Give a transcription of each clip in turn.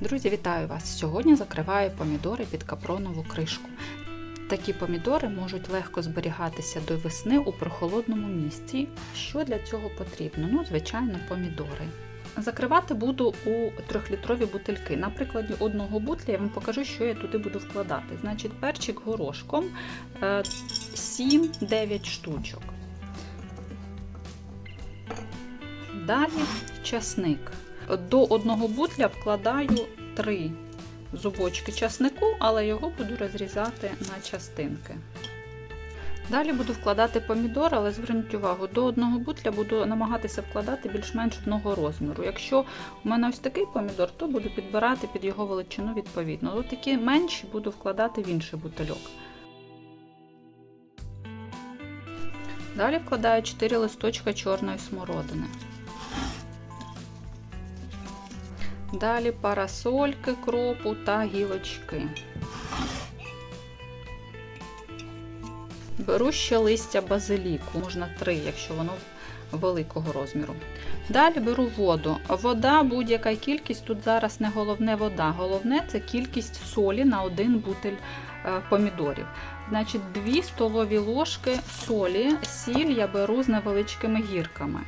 Друзі, вітаю вас! Сьогодні закриваю помідори під капронову кришку. Такі помідори можуть легко зберігатися до весни у прохолодному місці. Що для цього потрібно? Ну, звичайно, помідори. Закривати буду у 3-літрові бутильки. На прикладі одного бутля я вам покажу, що я туди буду вкладати. Значить, перчик горошком е, 7-9 штучок. Далі часник. До одного бутля вкладаю 3 зубочки часнику, але його буду розрізати на частинки. Далі буду вкладати помідор, але зверніть увагу, до одного бутля буду намагатися вкладати більш-менш одного розміру. Якщо у мене ось такий помідор, то буду підбирати під його величину відповідно. Ось такі менші буду вкладати в інший бутильок. Далі вкладаю 4 листочка чорної смородини. Далі парасольки, кропу та гілочки. Беру ще листя базиліку, можна три, якщо воно великого розміру. Далі беру воду. Вода, будь-яка кількість, тут зараз не головне вода, головне це кількість солі на один бутиль помідорів. Значить, 2 столові ложки солі, сіль я беру з невеличкими гірками.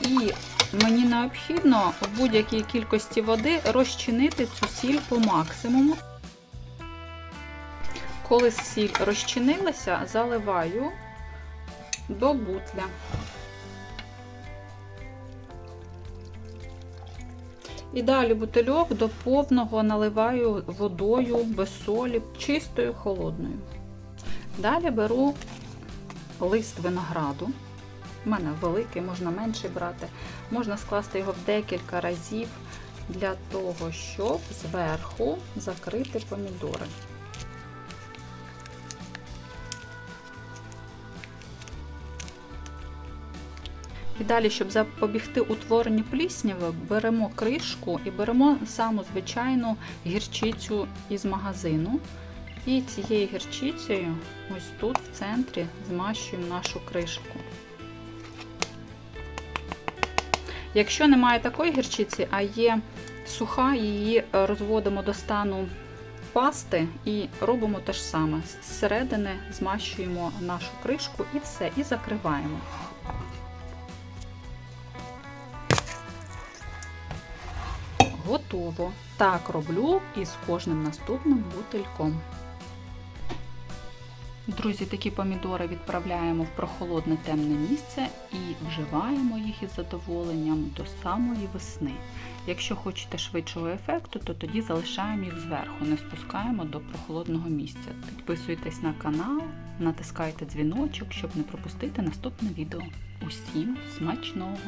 І мені необхідно в будь-якій кількості води розчинити цю сіль по максимуму. Коли сіль розчинилася, заливаю до бутля. І далі бутильок до повного наливаю водою без солі, чистою, холодною. Далі беру лист винограду. У мене великий, можна менший брати. Можна скласти його в декілька разів для того, щоб зверху закрити помідори. І далі, щоб запобігти утворенню плісняви, беремо кришку і беремо саму звичайну гірчицю із магазину. І цією гірчицею, ось тут в центрі, змащуємо нашу кришку. Якщо немає такої гірчиці, а є суха, її розводимо до стану пасти і робимо те ж саме. Зсередини змащуємо нашу кришку і все, і закриваємо. Готово. Так роблю і з кожним наступним бутильком. Друзі, такі помідори відправляємо в прохолодне темне місце і вживаємо їх із задоволенням до самої весни. Якщо хочете швидшого ефекту, то тоді залишаємо їх зверху, не спускаємо до прохолодного місця. Підписуйтесь на канал, натискайте дзвіночок, щоб не пропустити наступне відео. Усім смачного!